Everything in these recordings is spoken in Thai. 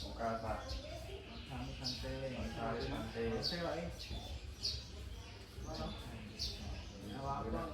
โอกาสะทางทางเต้ทางทางเต้เต้ไรนวะต้อง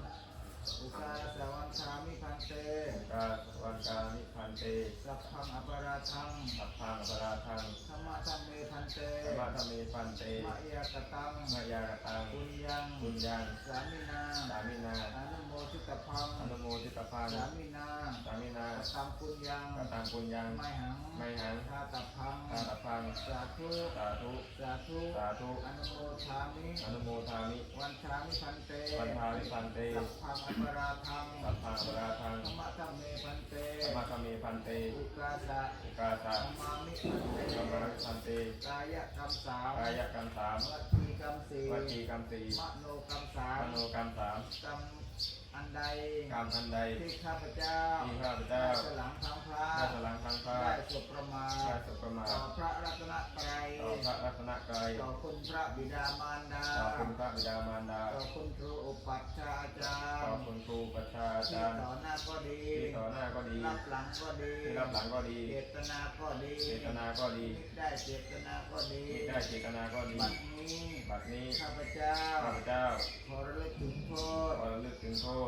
อุกาสวันชามิพันเตอุกาสวันชามิพันเต สัพพังอปราทัง สัพพังอปราทังธรรมะธรรมเมพันเตธรรมะธรรมเมพันเตมายากตังมายากตังปุญญังปุญญัง สามินา สามินาอนุ Anumoditaphang อนุโมทิตพัง Samina สามินา Katam punyang กตังปุญญัง Mayhang ไมหัง Kataphang อาตพัง Satu สาธุ Satu สาธุ Anumothami อนุโมทามิ Wanchami kante วันทามิพันเต Saphang aparathang สัพพังปราทัง Sama samme kante ธรรมะธรรมีพันเต Ukasa โอกาสะ Samami ธรรม kante ะพันเตกายกรรมสามกายกรรมสามวัจีกรรมสี่วจีกรรมสี่มโนกรรมสามมโนกรรมสามกรรม อันใดกรรมอันใดที่ข้าพเจ้าที่ข้าพเจ้าได้สลังทั้งพระได้สลังทางฟ้าได้สุประมาทได้สุประมาทต่อพระรัตนตรัยต่อพระรัตนกรายต่อคุณพระบิดามารดาต่อคุณพระบิดามารดาต่อคุณครูอุปัชฌาย์อาจารต่อย์คุณครูประชาอาที่จารย์ต่อหน้าก็ดีที่ต่อหน้าก็ดีรับหลังก็ดีที่รับหลังก็ดีเจตนาก็ดีเจตนาก็ดีมิได้เจตนาก็ดีที่ได้เจตนาก็ดีบัดนี้บัดนี้ข้าพเจ้าข้าพเจ้าขอระลึกถึงโทษขอระลึกถึงโทษ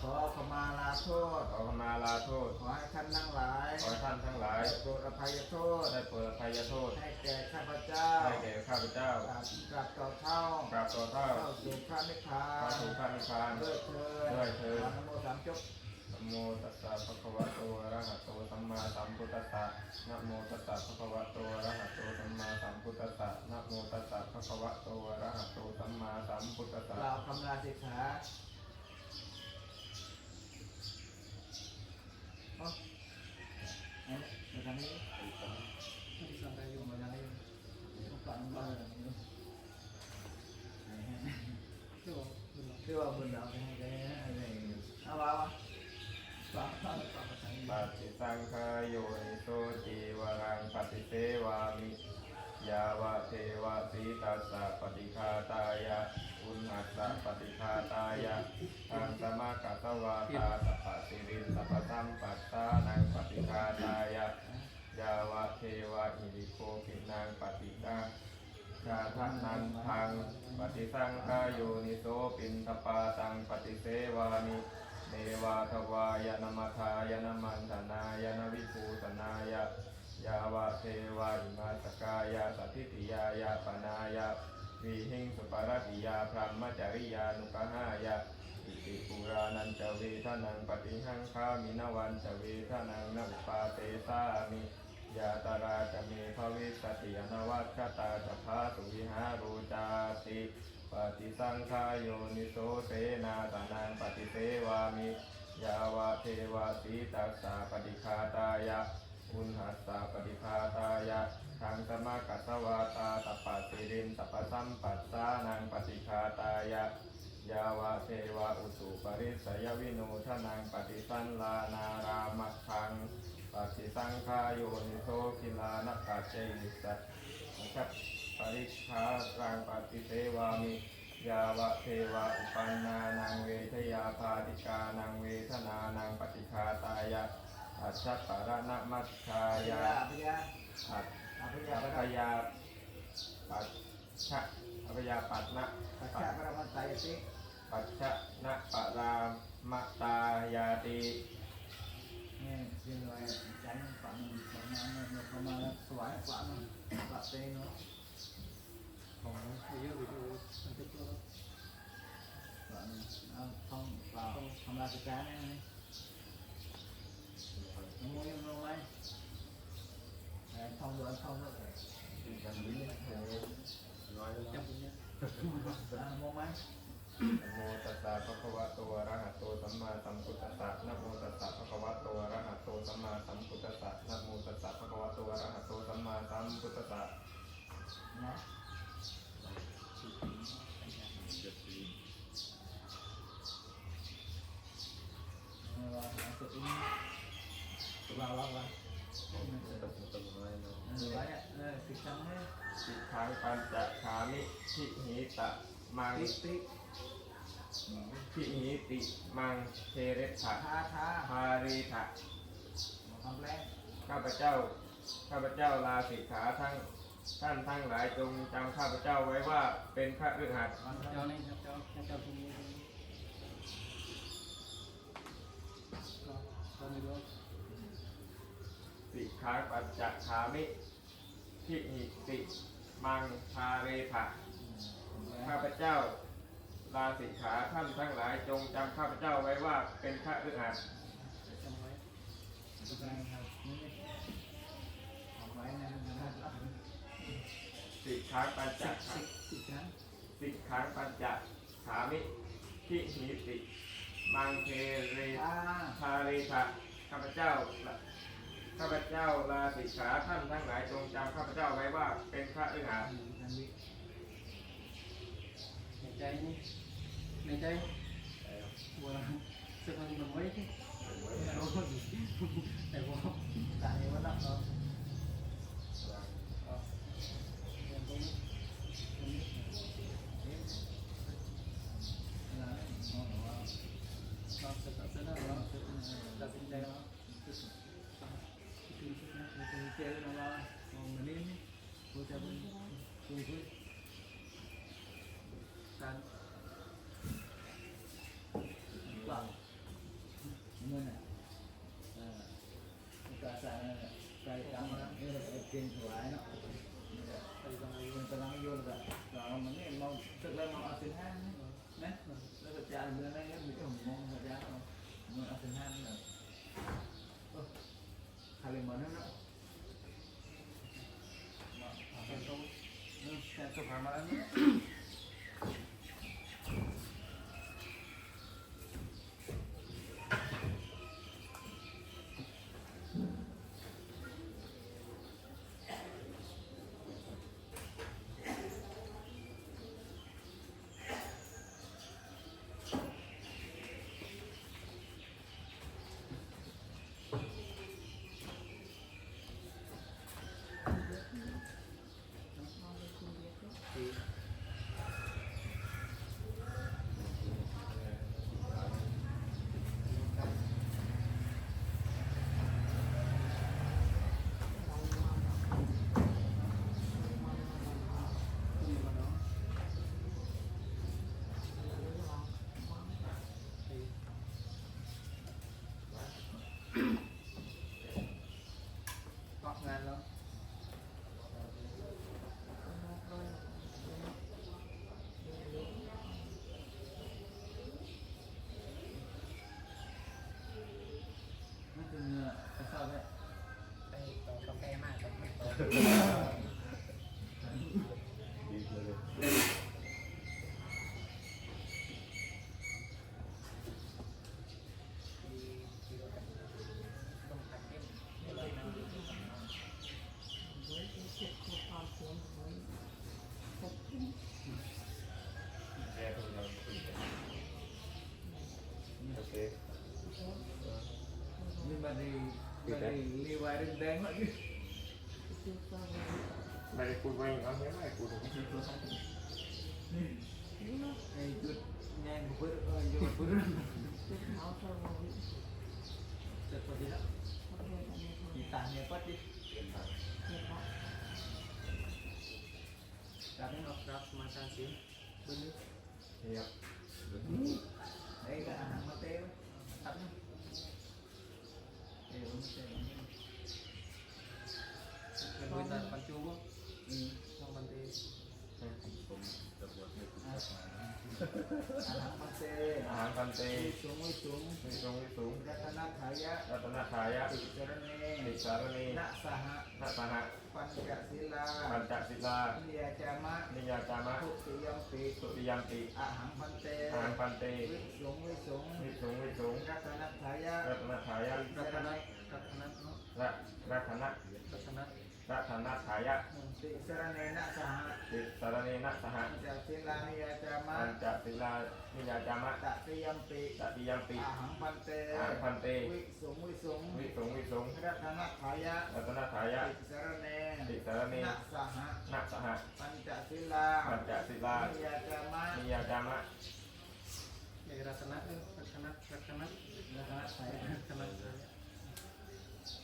ขอขมาลาโทษ ขอขมาลาโทษ ขอให้ท่านทั้งหลายขอให้ท่านทั้งหลายได้โปรดอภัยโทษ ได้เปิดอภัยโทษ ให้แก่ข้าพเจ้า ให้แก่ข้าพเจ้าตามกลับต่อเท่ากราบต่อเท่าเข้าสู่พระนิพพาเข้านสู่พระนิพพานด้วยเถิดด้วยเถิดขอนโมสามจบนะโมตัสสะภะคะวะโตอะระหะโตสัมมาสัมพุทธัสสะนะโมตัสสะภะคะวะโตอะระหะโตสัมมาสัมพุทธัสสะนะโมตัสสะภะคะวะโตอะระหะโตสัมมาสัมพุทธัสสะกล่าวคำลาสิกขาเอ้าเอามาทางนี้ Isang kayo. มาทางนี้มาก่อนมาทางนี้ Ito, wala. คือว่าบนเราให้ได้อะไรเอาวะวะฝากฝากฝากทางนี้ปฏิสังขายโยนิโสจีวรังปฏิเสวามิยาวะเทวะสีตัสสะปฏิฆาตายะอุณหัสสะปฏิฆาตายะทังสมากัสวาตาสัพพสิริสัพพสัมปตตานังปฏิฆาตายะยาวะเทวะหิริโคปินังปฏิฆา ชาทนันทังปฏิสังขายโยนิโสปินทปาตังปฏิเสวามิเนวาทวายนมัทายนมันธนายนวิภูตนายะยาวะเทวาอิมาสกายาสถิติยายาปนายะวีหิงสุปารติยาพรหมจริยานุกหายะอิติปุรานันจเวทนังปฏิหังคามินวันจเวทนังนอุปาเตสามิ ยาตราจะเมภวิสติอนวัชตาจะพาสุวิหารูจาติปฏิสังขายโยนิโสเสนาตานังปฏิเสวามิยาวะเทวะสีตัสสะปฏิคาตายะอุณหัสสะปฏิคาตายะทังสมากัสวาตาตปปสิรินตปสัมปัสสานังปฏิคาตายะ ยาวะเทวะอุสุปริสยวิโนทนังปฏิสันลานารามะทัง ปฏิสังขายโยนิโสกิลานกัจเจยิสัตนะครับ ปริชารังปฏิเสวามิยาวะเทวะอุปันนานังเวทยาภาติกานังเวทนานังปฏิคาตายะอัจฉปารณมัชชาอภิยาญาอภิญาอัจอภิฉญาพยาปัจฉะอภยาปัตนะปัจจาประมันไตสิปัจฉะนะปะรามตายาติ นี่คือะไรจันฝังฝังมาเต้เนาะของเยอะวิดีโอมันจะตัวก่อนเอาท่องเปล่าทำราชการได้ไหมน้องมวยยังลงไหมไอ้ท่องร้อนท่องแล้วอะกันนี้น้อยแล้วจำเป็นเนี่ยมองไหมโมตัสสะภะคะวะโตอะระหะโตสัมมาสัมพุทธัสสะนะโมตัสสะภะคะวะโต สัมมาสัมพุทธัสสะนะโมตัสสะภะคะวะโตอะระหะโตสัมมาสัมพุทธัสสะนะเอาละเอาสุดนี้เราเราเราเออไว้อะเออติดจังให้สิกขังปัญจคามิทิหิตะมังติติทิหิติมังเทเรถะทาทาพารีถะ ข้าพเจ้า ข้าพเจ้าลาสิกขาทั้งท่านทั้งหลายจงจำข้าพเจ้าไว้ว่าเป็นพระฤหัสมันเจ้าพเจ้าจ้าตรงนี้ก็ตอนนี้ก็สิกขาปัญจคามิทิหิติมังพาเรถะข้าพเจ้าลาสิกขาท่านทั้งหลายจงจำข้าพเจ้าไว้ว่าเป็นพระฤหัส สิกขาปัญจสิบสิบสิบครั้งสิกขาปัญจขามิทิหิติมังเทเรอ่าพาเรถะข้าพเจ้าข้าพเจ้าลาสิกขาท่านทั้งหลายจงจำข้าพเจ้าไว้ว่าเป็นพระฤหัสนันวิในใจนี่ในใจว่าสักวันมันไว้ที่โอ้ แต่ว่า tại vì nó đậm rồi เรียนตรงนี้ตรงนี้ là nó nó เราจะตัดสินเราจ กินถวายเนาะไปกำลังยนกำลังยนแบบเรามันนี่มองสึกแล้วมองเอาสินห้านะแล้วสัจจานเรื่อไรเนี่ยมีแต่ผมมองสัจจานมองอาสินห้าเนี่ยใครเป็นมันนั่นเนาะมาเอาไปตนี่แต่สุภาพมาแล้วเนี่ย ออกงานแล้ว nó từng cái sao đấy ไปต่อกาแฟมากครับต่อ แย่ทุกอย่างโอเค nhưng mà thì ได้รีไวด์แดงๆหน่ยไม่กูดไว้อย่างนั้นไม่ได้พูดตรงนี้ไะนี่งเพื่อเออโยนเพื่อจะตัวดีแล้กตารเนี่ยก็ดีการให้ออกรับมาทางเสียงเบอร์นี้ครับ đây cả hàng mà tê thắt nhá Ê, nó tê เป็นบริษัทปันจูบ่ ừ อาหารมันเตอาหารพันเตวิสุงวิสุงวิสุงวิสุงรัตนทายะรัตนทายะติจรเนติสารณีนะสหนัสหะปัญจศิลาปัญจศิลานิยาจามะนิยาจามะทุติยมปีสุติยัมปิอาหังพันเตอาหารพันเตวิสุงวิสุงวิสุงวิสุงรัตนทายะรัตนทายะรัตนัตรัตนัตเนาะรัรัตนะรัตนัตรัตนทายะติสรเนนะสหติสารณีนัสหะปัญจศิลานิยาจามะปัญจศิลานิยาจามะตติยมปีตติยัมปิอาหังพันเตอาหารพันเต วิสุงวิสุงวิสุงวิสุงรัตนทายะรัตนทายะติสรเนติสารณีนะสหนัสหะปัญจศิลาปัญจศิลานิยาจามะนิยาจามะในรัตนัตเออรัตนัตรัตนัตนะฮะใส่รัตนัต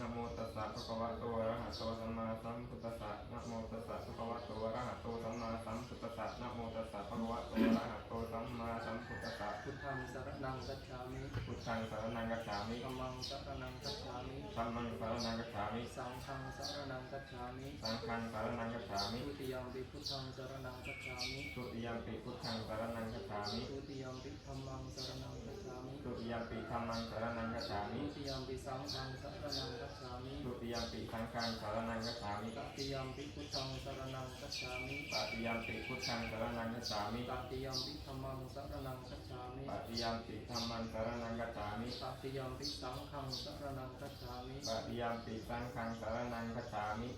นะโมตัสสะภะคะวะโตอะระหะโตสัมมาสัมพุทธัสสะนะโมตัสสะภะคะวะโตอะระหะโตสัมมาสัมพุทธัสสะนะโมตัสสะภะคะวะโตอะระหะโตสัมมาสัมพุทธัสสะพุทธังสรณังกัจฉามิพุทธังสารนังกัจฉามิธัมมังสรณังกัจฉามิธัมมังสารนังกัจฉามิสังฆังสรณังกัจฉามิสังฆังสารนังกัจฉามิทุติยมปิพุทธังสรณังกัจฉามิทุติยัมปิพุทธังสารนังกัจฉามิทุติยมปิธัมมังสรณังกัจฉามิทุติยัมปิธัมมังสารนังกัจฉามิทุติยมปิสังฆังสรณังกัจฉามิทุติยัมปิสังฆังสารนังกัจฉามิตติยมปิพุทธังสรณังกัจฉามิปฏิยัมปิพุทธังสารนังกัจฉามิตติยมปิธัมมังสรณังกัจฉามิปฏิยัมปิธัมมังสารนังกัจฉามิตติยมปิสังฆังสรณังกัจฉามิปฏิยัมปิสังฆังสารนังกัจฉามิ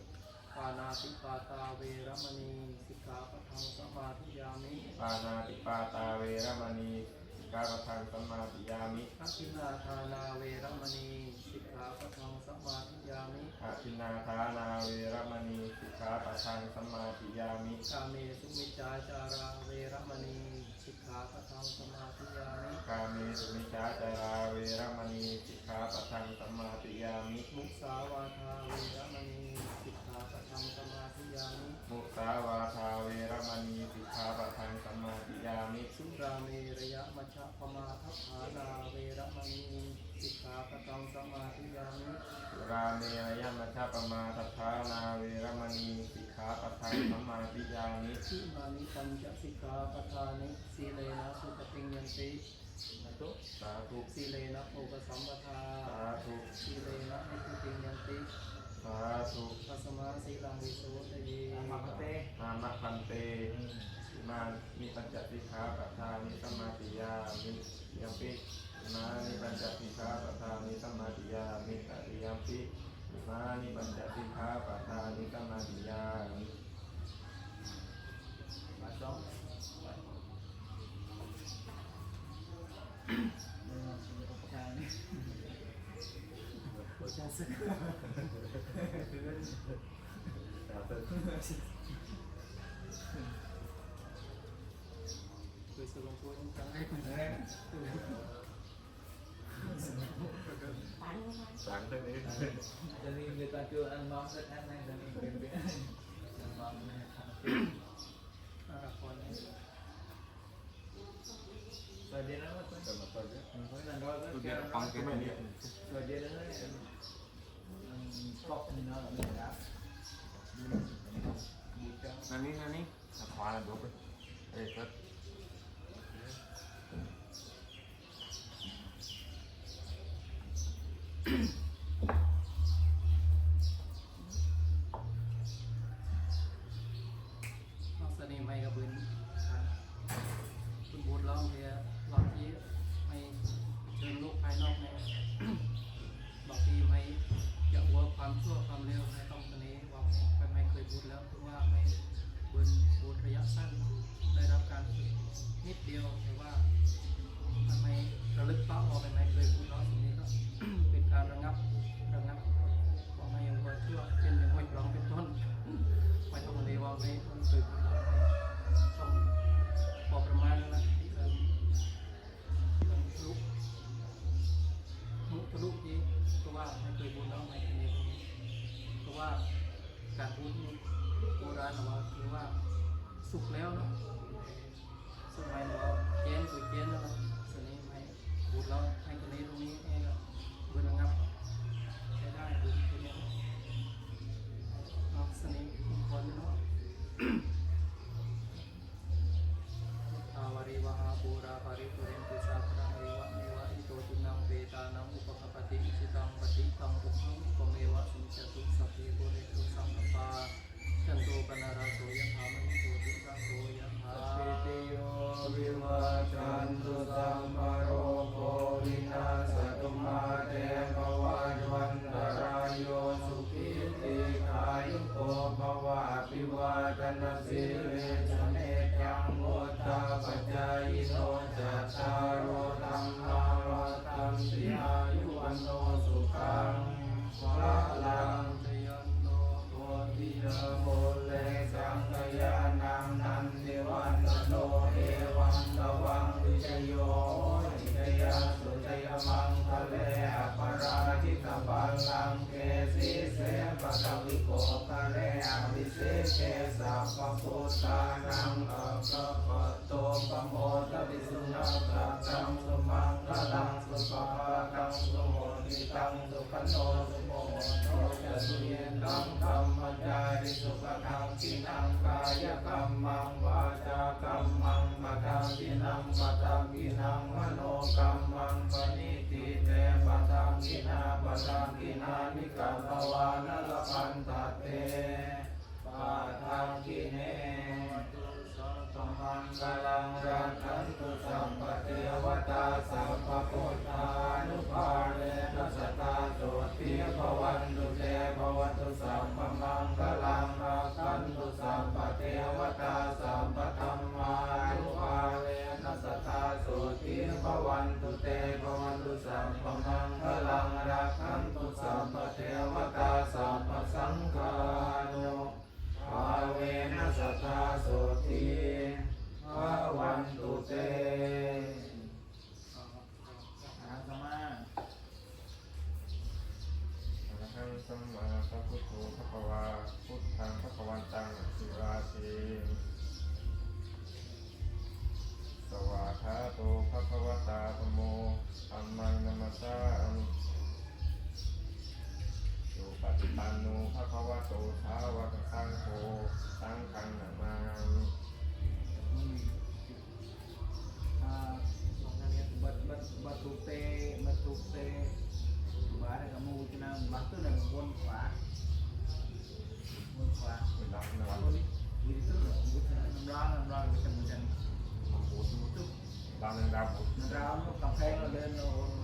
ปานาติปาตาเวรมณีสิกขาปะทังสมาธิยามิปานาติปาตาเวรมณีสิกขาปะทังสมมาติยามิอภินาทานาเวรมณีสิก ขาปทังสมาธิยามิอาทินาทานาเวรมณีสิกขาปะทังสมมาติยามิกาเมสุมิจาจาราเวรมณีสิกขาปะทังสมาธิยามิกาเมสุมิชาจาราเวรมณีสิกขาปะทังสมมาติยามิ มุสาวาทาเวรมณีสิกขาปะทังสมาธิยามิ มุสาวาทาเวรมณีสิกขาปะทังสมมาติยามิ สุราเมระยะมัชฌะปมาทัฏฐานาเวรมณี สิกขาปะทังสมาธิยามิสุราเมรยมัชฌปมาทัฏฐานาเวรมณีสิกขาปะทังสมมาติยามิทิมานิปัญจสิกขาปทานิสีเลนะสุปฏิญญันติมาตุสาธุสีเลนะโภกสัมปทาสาธุสีเลนะนิพุติญญันติสาธุปัสมาสีลังวิโสทะเยอามาพันเตนามะพันเตอิ มานิปัญจสิกขาปะทานิสมมาติยามิยมปิมานิปัญจสิกขาปะทานิสมมาติยามิตติยมปิมานิปัญจสิกขาปะทานิสมมาติยามิมาสองใช่เนี่ยโอชาสึก ลงพูดจังไอ้คนแรกสังเท่านี้จะมี người ta chưa ăn món rất ăn này, จะมีเป็นเป็น ăn món này. อารักคน Rồi đi nó mất. Mỗi lần đó nó kêu nó- ฟังกันไม่เนี่ย Rồi đi nó nói, ừ, cọc thì nó là mình đã. Đi cho. นั่นนี่นั่นนี่ขวาดูไปเอ้ยครับ นอกสนิมไม่กับปืน ต้องเรียรอกที่ไม่เชิงลูกภายนอกในบอกที่ไม่อย่าวัวความชั่วความเร็วไม่ต้องสนิบอกไปไม่เคยพูดแล้ว ว่าการพูดโบราณว่าคือว่าสุกแล้วนะสมัยเราแกนสุดแกนแล้วนะสนี้ไม่บุดแล้วให้กันเลยตรงนี้ให้เราเบื่องับใช้ได้ดูดตรงนี้นอกสนี้คนเนาะ Bye. สิเกสะปะพุตานังอัปปะปะโตปะโมตะวิสุนัตะตังสุมังคะลังสุปะตังสุโมติตังสุปโนสุโมตโตะสุเยนังธรรมจาริสุปะทังกินังกายกรรมังวาจากรรมังมะทังกินังปะทังกินังมโนกรรมังปณิติเตปะทังกินาปะทังกินานิกรรมวานละพันตเตาทังกิเนสัมมังกลังรัตตุสัมปเทวตาสัมปโพ วันตังสิราสีสวาคาโตภะคะวตาธโมธัมมังนัมสามิสุปฏิปันโนภะคะวโตสาวกสังโฆตังฆังนามามิบัตบัตบัตุเตบัตุเตบาระกมูจนะบัตุนะบนฟ้า Bang nagdabot. Nagdabot, kampay na din.